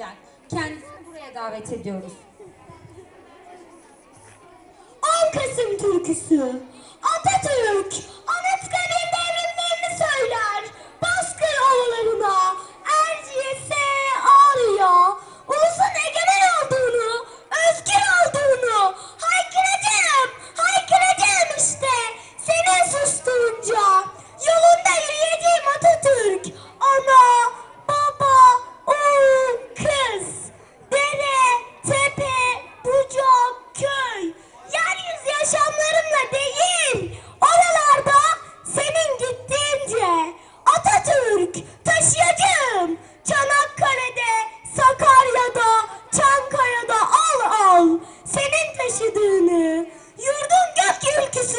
okuyacak. Kendisini buraya davet ediyoruz. 10 Kasım türküsü. Atatürk taşıyacağım. Çanakkale'de, Sakarya'da, Çankaya'da al al. Senin taşıdığını, yurdun gök ülküsü